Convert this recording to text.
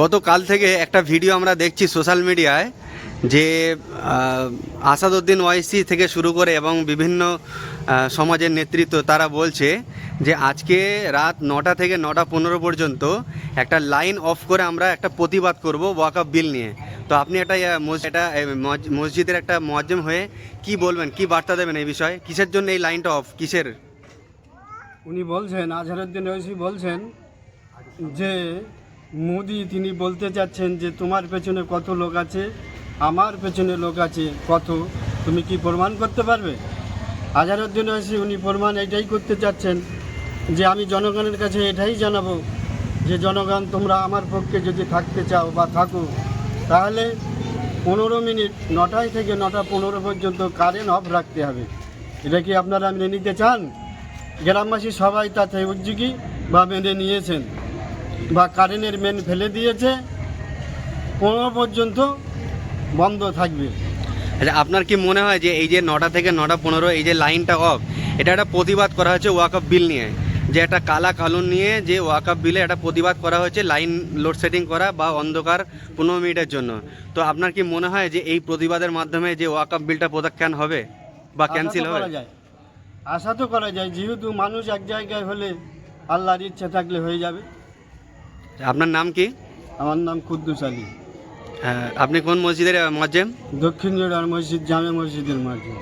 গতকাল থেকে একটা ভিডিও আমরা দেখছি সোশ্যাল মিডিয়ায় যে আসাদুদ্দিন ওয়াইসি থেকে শুরু করে এবং বিভিন্ন সমাজের নেতৃত্ব তারা বলছে যে, আজকে রাত নটা থেকে নটা পনেরো পর্যন্ত একটা লাইন অফ করে আমরা একটা প্রতিবাদ করব ওয়াকআপ বিল নিয়ে। তো আপনি একটা এটা মসজিদের একটা মজ্জেম হয়ে কি বলবেন, কি বার্তা দেবেন এই বিষয়ে? কিসের জন্য এই লাইনটা অফ? কিসের? উনি বলছেন আজহারুদ্দিন ওয়েসি বলছেন যে মোদি, তিনি বলতে চাচ্ছেন যে, তোমার পেছনে কত লোক আছে? আমার পেছনে লোক আছে কত? তুমি কি প্রমাণ করতে পারবে? আজহারুদ্দিন ওয়েসি উনি প্রমাণ এটাই করতে চাচ্ছেন যে, আমি জনগণের কাছে এটাই জানাব যে, জনগণ, তোমরা আমার পক্ষে যদি থাকতে চাও বা থাকো, তাহলে পনেরো মিনিট, নটায় থেকে নটা পনেরো পর্যন্ত কারেন্ট অফ রাখতে হবে। এটা কি আপনারা মেনে নিতে চান? গ্রামবাসী সবাই তাতে উদ্যোগী বা মেনে নিয়েছেন। বা কারেন্টের মেন ফেলে দিয়েছে পনেরো পর্যন্ত বন্ধ থাকবে। আচ্ছা আপনার কি মনে হয় যে এই যে নটা থেকে নটা পনেরো এই যে লাইনটা অফ এটা একটা প্রতিবাদ করা হয়েছে ওয়াকআপ বিল নিয়ে? যে একটা কালা কালুন নিয়ে যে ওয়াকআপ বিলে একটা প্রতিবাদ করা হয়েছে লাইন লোডশেডিং করা বা অন্ধকার পনেরো মিনিটের জন্য। তো আপনার কি মনে হয় যে এই প্রতিবাদের মাধ্যমে যে ওয়াকআপ বিলটা প্রত্যাখ্যান হবে বা ক্যান্সেল হবে? আশা তো করা যায় যেহেতু মানুষ এক জায়গায় হলে আল্লাহর ইচ্ছা থাকলে হয়ে যাবে। আপনার নাম কি? আমার নাম কুদ্দুস আলী। হ্যাঁ আপনি কোন মসজিদের মজ্জেম? দক্ষিণ জোড়ার মসজিদ জামে মসজিদের মাঝে